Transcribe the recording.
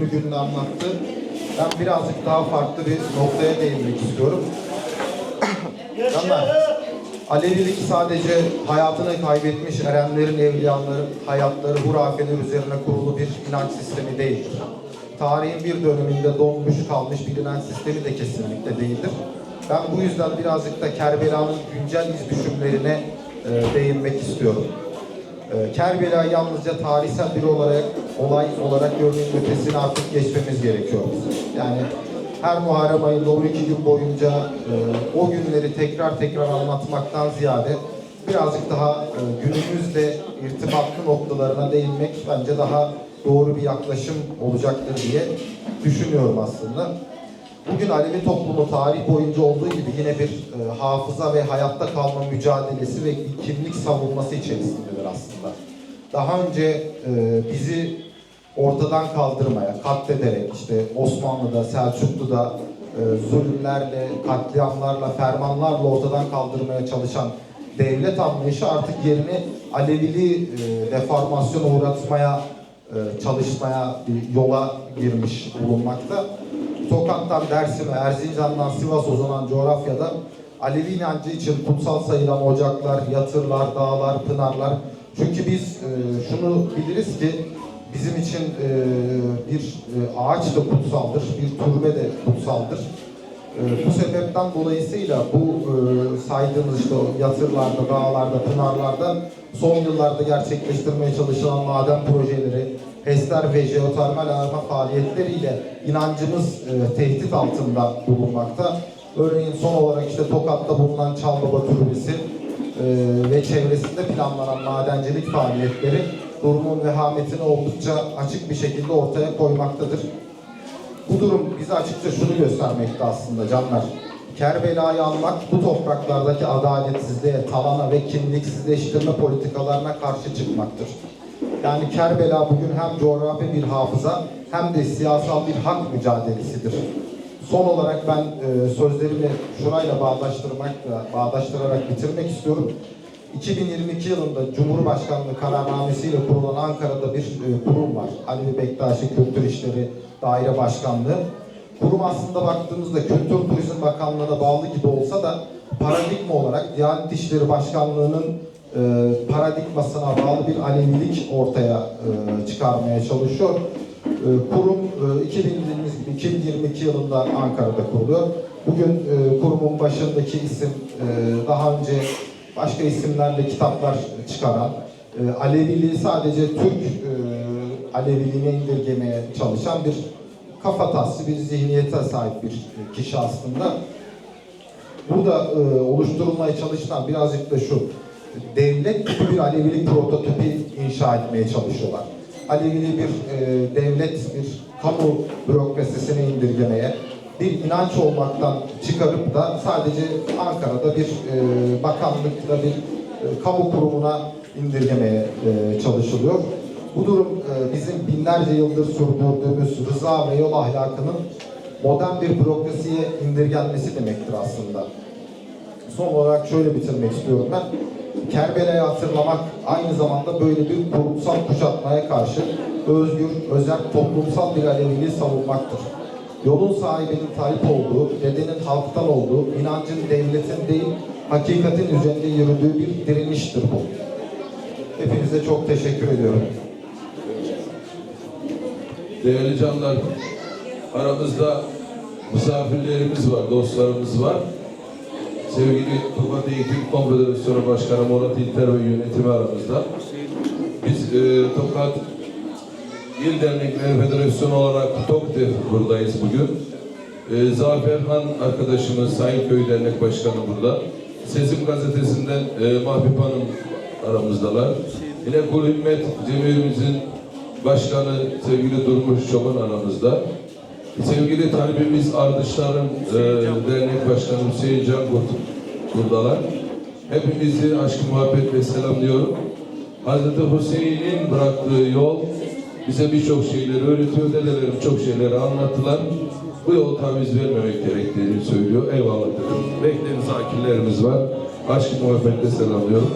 günü gününe anlattı. Ben birazcık daha farklı bir noktaya değinmek istiyorum. Canlar, Alevilik sadece hayatını kaybetmiş erenlerin, evliyaların hayatları, hurafeler üzerine kurulu bir inanç sistemi değildir. Tarihin bir döneminde donmuş kalmış bir inanç sistemi de kesinlikle değildir. Ben bu yüzden birazcık da Kerbela'nın güncel iz düşümlerine e, değinmek istiyorum. E, Kerbela yalnızca tarihsel bir olarak, olay olarak görmenin ötesine artık geçmemiz gerekiyor. Yani her Muharrem ayında 12 gün boyunca e, o günleri tekrar tekrar anlatmaktan ziyade birazcık daha e, günümüzle irtibatlı noktalarına değinmek bence daha doğru bir yaklaşım olacaktır diye düşünüyorum aslında. Bugün Alevi toplumu tarih boyunca olduğu gibi yine bir e, hafıza ve hayatta kalma mücadelesi ve kimlik savunması içerisindedir aslında. Daha önce e, bizi ortadan kaldırmaya, katlederek işte Osmanlı'da, Selçuklu'da e, zulümlerle, katliamlarla, fermanlarla ortadan kaldırmaya çalışan devlet anlayışı artık yerini Alevili e, deformasyona uğratmaya e, çalışmaya bir yola girmiş bulunmakta. Tokat'tan Dersim'e, Erzincan'dan Sivas uzanan coğrafyada Alevi inancı için kutsal sayılan ocaklar, yatırlar, dağlar, pınarlar. Çünkü biz e, şunu biliriz ki bizim için e, bir e, ağaç da kutsaldır, bir türbe de kutsaldır. E, bu sebepten dolayısıyla bu e, saydığımız işte yatırlarda, dağlarda, pınarlarda son yıllarda gerçekleştirmeye çalışılan maden projeleri, HES'ler ve jeotermal arama faaliyetleriyle inancımız e, tehdit altında bulunmakta. Örneğin son olarak işte Tokat'ta bulunan Çalbaba Türbesi e, ve çevresinde planlanan madencilik faaliyetleri durumun vehametini oldukça açık bir şekilde ortaya koymaktadır. Bu durum bize açıkça şunu göstermekte aslında canlar. Kerbela'yı almak bu topraklardaki adaletsizliğe, talana ve kimliksizleştirme politikalarına karşı çıkmaktır. Yani Kerbela bugün hem coğrafi bir hafıza hem de siyasal bir hak mücadelesidir. Son olarak ben e, sözlerimi şurayla bağdaştırmakla, bağdaştırarak bitirmek istiyorum. 2022 yılında Cumhurbaşkanlığı kararnamesiyle kurulan Ankara'da bir e, kurum var. Alevi Bektaşi Kültür İşleri Daire Başkanlığı. Kurum aslında baktığımızda Kültür Turizm Bakanlığı'na bağlı gibi olsa da paradigma olarak Diyanet İşleri Başkanlığı'nın e, paradigmasına bağlı bir Alevilik ortaya e, çıkarmaya çalışıyor. E, kurum e, 2020, 2022 yılında Ankara'da kuruluyor. Bugün e, kurumun başındaki isim e, daha önce başka isimlerle kitaplar çıkaran, e, Aleviliği sadece Türk e, Aleviliğine indirgemeye çalışan bir kafataslı bir zihniyete sahip bir kişi aslında. Burada e, oluşturulmaya çalışılan birazcık da şu, devlet gibi bir Alevilik prototipi inşa etmeye çalışıyorlar. Alevili bir e, devlet, bir kamu bürokrasisine indirgemeye, bir inanç olmaktan çıkarıp da sadece Ankara'da bir e, bakanlıkta bir e, kamu kurumuna indirgemeye e, çalışılıyor. Bu durum e, bizim binlerce yıldır sürdürdüğümüz rıza ve yol ahlakının modern bir bürokrasiye indirgenmesi demektir aslında. Son olarak şöyle bitirmek istiyorum ben. Kerbela'yı hatırlamak aynı zamanda böyle bir kurumsal kuşatmaya karşı özgür, özel, toplumsal bir aleviliği savunmaktır. Yolun sahibinin talip olduğu, dedenin halktan olduğu, inancın devletin değil, hakikatin üzerinde yürüdüğü bir direniştir bu. Hepinize çok teşekkür ediyorum. Değerli canlar, aramızda misafirlerimiz var, dostlarımız var. Sevgili Tokat Eğitim Konfederasyonu Başkanı Murat İlter ve yönetimi aramızda. Biz e, Tokat İl Dernekleri Federasyonu olarak TOKTEF buradayız bugün. E, Zafer Han arkadaşımız Sayın Köy Dernek Başkanı burada. Sesim gazetesinden e, Mahbip Hanım aramızdalar. Yine Kul Himmet Cemiyemizin Başkanı sevgili Durmuş Çoban aramızda. Sevgili talibimiz Ardışlar'ın e, dernek başkanı Hüseyin Cankurt buradalar. Hepinizi aşk muhabbetle selamlıyorum. Hazreti Hüseyin'in bıraktığı yol bize birçok şeyleri öğretiyor. Dedelerim çok şeyleri anlattılar. Bu yol taviz vermemek gerektiğini söylüyor. Eyvallah dedim. Bekleriz akillerimiz var. Aşk muhabbetle selamlıyorum.